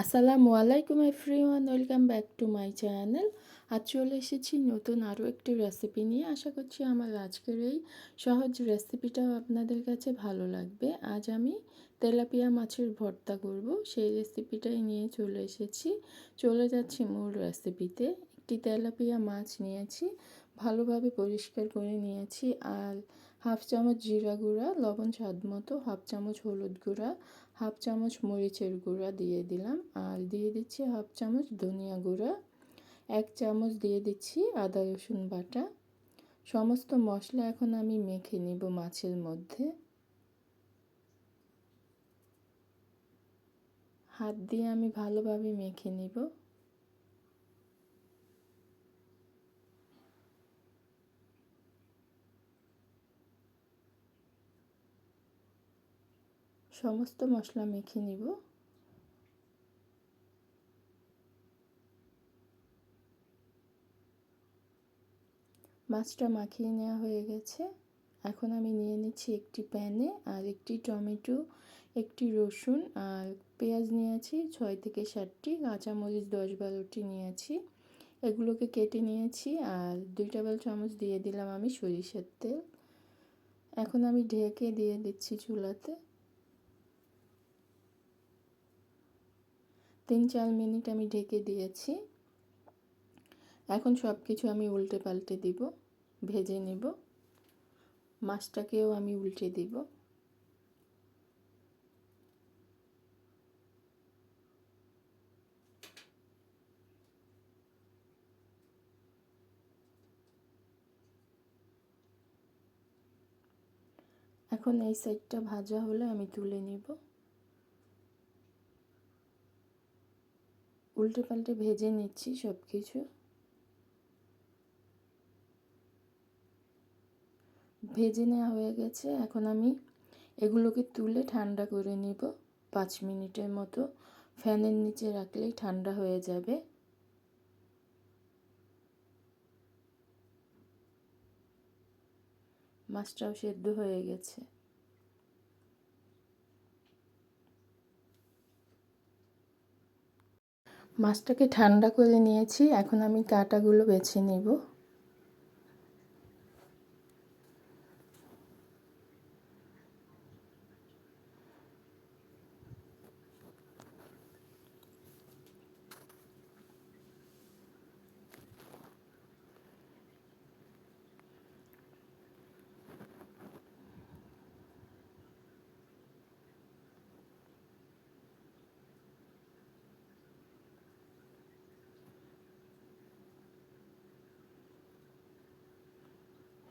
আসসালামু আলাইকুম everyone, welcome back to my channel. আজ চলে এসেছি নতুন আরও একটি রেসিপি নিয়ে। আশা করছি আমার আজকের এই সহজ রেসিপিটাও আপনাদের কাছে ভালো লাগবে। আজ আমি তেলাপিয়া মাছের ভর্তা করব। সেই রেসিপিটাই নিয়ে চলে এসেছি। চলে যাচ্ছি মূল রেসিপিতে। একটি তেলাপিয়া মাছ নিয়েছি, ভালোভাবে পরিষ্কার করে নিয়েছি। আর হাফ চামচ জিরা গুঁড়া, লবণ স্বাদ মতো, হাফ চামচ হলুদ গুঁড়া হাফ চামচ মরিচের গুঁড়া দিয়ে দিলাম আর দিয়ে দিচ্ছি হাফ চামচ ধনিয়া গুঁড়া, এক চামচ দিয়ে দিচ্ছি আদা রসুন বাটা। সমস্ত মশলা এখন আমি মেখে নিব মাছের মধ্যে। হাত দিয়ে আমি ভালোভাবে মেখে নিব। সমস্ত মশলা মেখে নিব। মাছটা মাখিয়ে নেওয়া হয়ে গেছে। এখন আমি নিয়ে নিচ্ছি একটি প্যানে আর একটি টমেটো, একটি রসুন আর পেঁয়াজ নিয়েছি ছয় থেকে ষাটটি কাঁচামরিচ দশ বারোটি নিয়েছি এগুলোকে কেটে নিয়েছি আর দুই টেবিল চামচ দিয়ে দিলাম আমি সরিষার তেল। এখন আমি ঢেকে দিয়ে দিচ্ছি চুলাতে। তিন, চার মিনিট আমি ঢেকে দিয়েছি। এখন সব কিছু আমি উল্টে পাল্টে দিব, ভেজে নেব। মাছটাকেও আমি উল্টে দিব। এখন এই সাইডটা ভাজা হলে আমি তুলে নিব। উল্টে পাল্টে ভেজে নিচ্ছি সব কিছু ভেজে নেওয়া হয়ে গেছে। এখন আমি এগুলোকে তুলে ঠান্ডা করে নিব। পাঁচ মিনিটের মতো ফ্যানের নিচে রাখলেই ঠান্ডা হয়ে যাবে। মাছটাও সেদ্ধ হয়ে গেছে। মাছটাকে ঠান্ডা করে নিয়েছি এখন আমি কাঁটাগুলো বেছে নেব।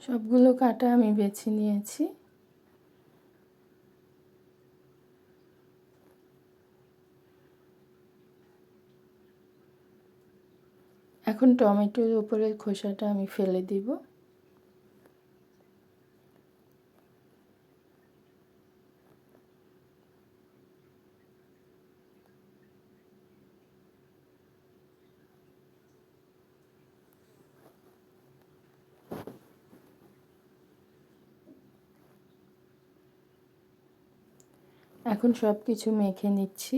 সবগুলো কাটা আমি বেছে নিয়েছি। এখন টমেটোর উপরের খোসাটা আমি ফেলে দিব। এখন সব কিছু মেখে নিচ্ছি।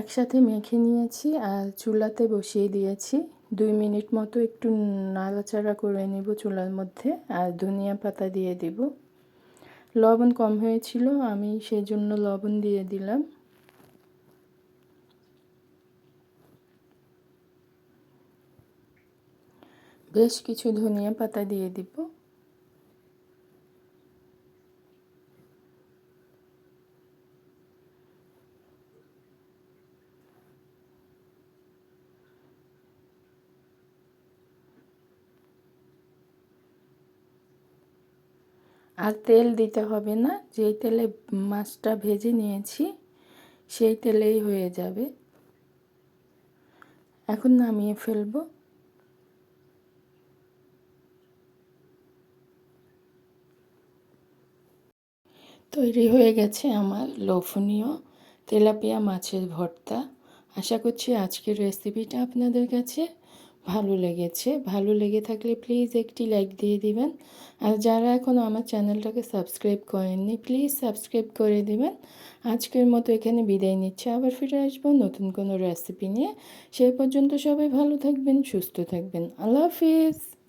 একসাথে মেখে নিয়েছি আর চুলাতে বসিয়ে দিয়েছি। দুই মিনিট মতো একটু নাড়াচাড়া করে নেব চুলার মধ্যে, আর ধনিয়া পাতা দিয়ে দিব। লবণ কম হয়েছিল, আমি সেই জন্য লবণ দিয়ে দিলাম। বেশ কিছু ধনিয়া পাতা দিয়ে দিব। আর তেল দিতে হবে না। যেই তেলে মাছটা ভেজে নিয়েছি, সেই তেলেই হয়ে যাবে। এখন নামিয়ে ফেলব। তৈরি হয়ে গেছে আমার লোভনীয় তেলাপিয়া মাছের ভর্তা। আশা করছি আজকের রেসিপিটা আপনাদের কাছে ভালো লেগেছে। ভালো লেগে থাকলে প্লিজ একটি লাইক দিয়ে দিবেন। আর যারা এখনও আমার চ্যানেলটাকে সাবস্ক্রাইব করেননি প্লিজ সাবস্ক্রাইব করে দিবেন। আজকের মতো এখানে বিদায় নিচ্ছে। আবার ফিরে আসব নতুন কোনো রেসিপি নিয়ে। সেই পর্যন্ত সবাই ভালো থাকবেন, সুস্থ থাকবেন। আল্লাহ হাফিজ।